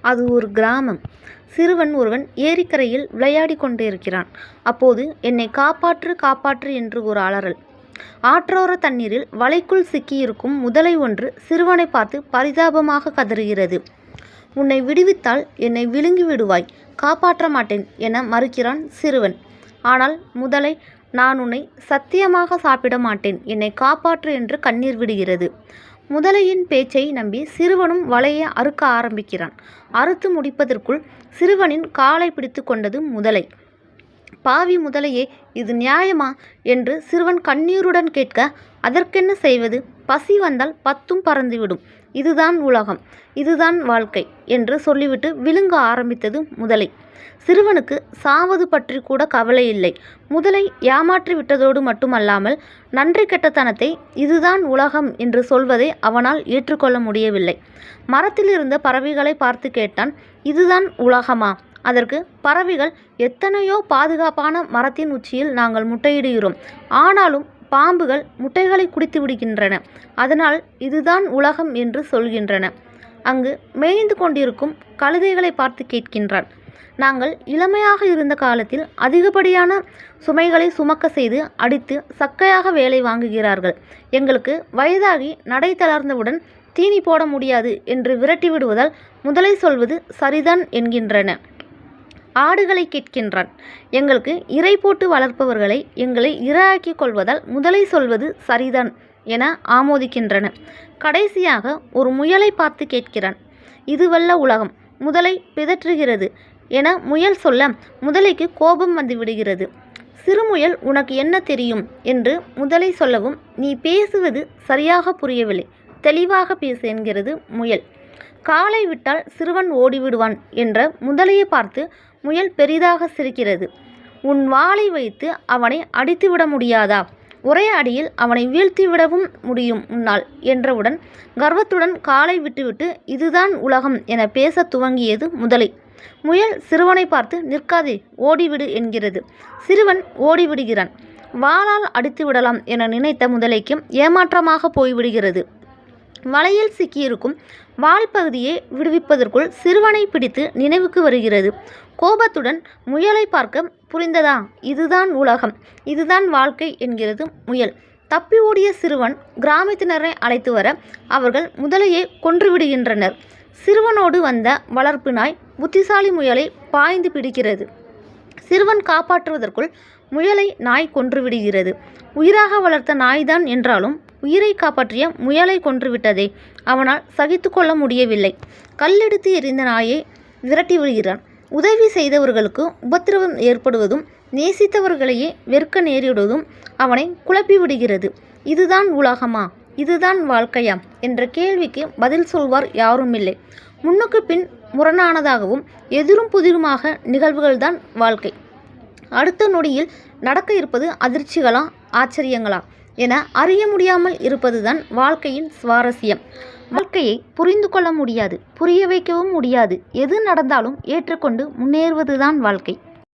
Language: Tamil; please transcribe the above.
அது ஒரு கிராமம். சிறுவன் ஒருவன் ஏரிக்கரையில் விளையாடி கொண்டிருக்கிறான். அப்போது என்னை காப்பாற்று காப்பாற்று என்று ஒரு அலறல். ஆற்றோர தண்ணீரில் வலைக்குள் சிக்கியிருக்கும் முதலை ஒன்று சிறுவனை பார்த்து பரிதாபமாக கதறுகிறது. உன்னை விடுவித்தால் என்னை விழுங்கி விடுவாய் காப்பாற்ற மாட்டேன் என மறுக்கிறான் சிறுவன். ஆனால் முதலை நான் உன்னை சத்தியமாக சாப்பிட மாட்டேன். என்னை காப்பாற்று என்று கண்ணீர் விடுகிறது. முதலையின் பேச்சை நம்பி சிறுவனும் வலையை அறுக்க ஆரம்பிக்கிறான். அறுத்து முடிப்பதற்குள் சிறுவனின் காலை பிடித்து கொண்டது முதலை. பாவி முதலையே இது நியாயமா? என்று சிறுவன் கண்ணீருடன் கேட்க அதற்கென்ன செய்வது? பசி வந்தால் பத்தும் பறந்துவிடும். இதுதான் உலகம். இதுதான் வாழ்க்கை என்று சொல்லிவிட்டு விழுங்க ஆரம்பித்தது முதலை. சிறுவனுக்கு சாவது பற்றி கூட கவலை இல்லை. முதலை ஏமாற்றி விட்டதோடு மட்டுமல்லாமல் நன்றி கெட்டத்தனத்தை இதுதான் உலகம் என்று சொல்வதை அவனால் ஏற்றுக்கொள்ள முடியவில்லை. மரத்தில் இருந்த பறவைகளை பார்த்து கேட்டான் இதுதான் உலகமா? அதற்கு பறவைகள் எத்தனையோ பாதுகாப்பான மரத்தின் உச்சியில் நாங்கள் முட்டையிடுகிறோம். ஆனாலும் பாம்புகள் முட்டைகளை குடித்து விடுகின்றன. அதனால் இதுதான் உலகம் என்று சொல்கின்றன. அங்கு மேய்ந்து கொண்டிருக்கும் கழுதைகளை பார்த்து கேட்கின்றான். நாங்கள் இளமையாக இருந்த காலத்தில் அதிகப்படியான சுமைகளை சுமக்க செய்து அடித்து சக்கையாக வேலை வாங்குகிறார்கள். எங்களுக்கு வயதாகி நடை தளர்ந்தவுடன் தீனி போட முடியாது என்று விரட்டி விடுவதால் முதலை சொல்வது சரிதான் என்கின்றன. ஆடுகளை கேட்கின்றான். எங்களுக்கு இறை போட்டு வளர்ப்பவர்களை எங்களை இரையாக்கிக் கொள்வதால் முதலை சொல்வது சரிதான் என ஆமோதிக்கின்றன. கடைசியாக ஒரு முயலை பார்த்து கேட்கிறான். இதுவல்ல உலகம் முதலை பிதற்றுகிறது என முயல் சொல்ல முதலைக்கு கோபம் வந்துவிடுகிறது. சிறுமுயல் உனக்கு என்ன தெரியும்? என்று முதலை சொல்லவும் நீ பேசுவது சரியாக புரியவில்லை. தெளிவாக பேசு என்கிறது முயல். காலை விட்டால் சிறுவன் ஓடிவிடுவான் என்ற முதலையை பார்த்து முயல் பெரிதாக சிரிக்கிறது. உன் வாளை வைத்து அவனை அடித்துவிட முடியாதா? ஒரே அடியில் அவனை வீழ்த்திவிடவும் முடியும் உன்னால் என்றவுடன் கர்வத்துடன் காலை விட்டுவிட்டு இதுதான் உலகம் என பேசத் துவங்கியது முதலை. முயல் சிறுவனை பார்த்து நிற்காதே ஓடிவிடு என்கிறது. சிறுவன் ஓடிவிடுகிறான். வாளால் அடித்து விடலாம் என நினைத்த முதலைக்கு ஏமாற்றமாக போய்விடுகிறது. வலையில் சிக்கியிருக்கும் வால் பகுதியை விடுவிப்பதற்குள் சிறுவனை பிடித்து நினைவுக்கு வருகிறது. கோபத்துடன் முயலை பார்க்க புரிந்ததா? இதுதான் உலகம். இதுதான் வாழ்க்கை என்கிறது முயல். தப்பி ஓடிய சிறுவன் கிராமத்தினரை அழைத்து வர அவர்கள் முதலையை கொன்றுவிடுகின்றனர். சிறுவனோடு வந்த வளர்ப்பு நாய் புத்திசாலி முயலை பாய்ந்து பிடிக்கிறது. சிறுவன் காப்பாற்றுவதற்குள் முயலை நாய் கொன்றுவிடுகிறது. உயிராக வளர்த்த நாய்தான் என்றாலும் உயிரை காப்பாற்றிய முயலை கொன்றுவிட்டதே. அவனால் சகித்து கொள்ள முடியவில்லை. கல்லெடுத்து எறிந்த நாயை விரட்டி விடுகிறான். உதவி செய்தவர்களுக்கு உபத்திரவம் ஏற்படுவதும் நேசித்தவர்களையே வெறுக்க நேரிடுவதும் அவனை குழப்பி விடுகிறது. இதுதான் உலகமா? இதுதான் வாழ்க்கையா? என்ற கேள்விக்கு பதில் சொல்வார் யாருமில்லை. முன்னுக்கு பின் முரணானதாகவும் எதிரும் புதிருமாக நிகழ்வுகள்தான் வாழ்க்கை. அடுத்த நொடியில் நடக்க இருப்பது அதிர்ச்சிகளா ஆச்சரியங்களா? என அறிய முடியாமல் இருப்பதுதான் வாழ்க்கையின் சுவாரஸ்யம். வாழ்க்கையை புரிந்து கொள்ள முடியாது புரிய வைக்கவும் முடியாது. எது நடந்தாலும் ஏற்றுக்கொண்டு முன்னேறுவதுதான் வாழ்க்கை.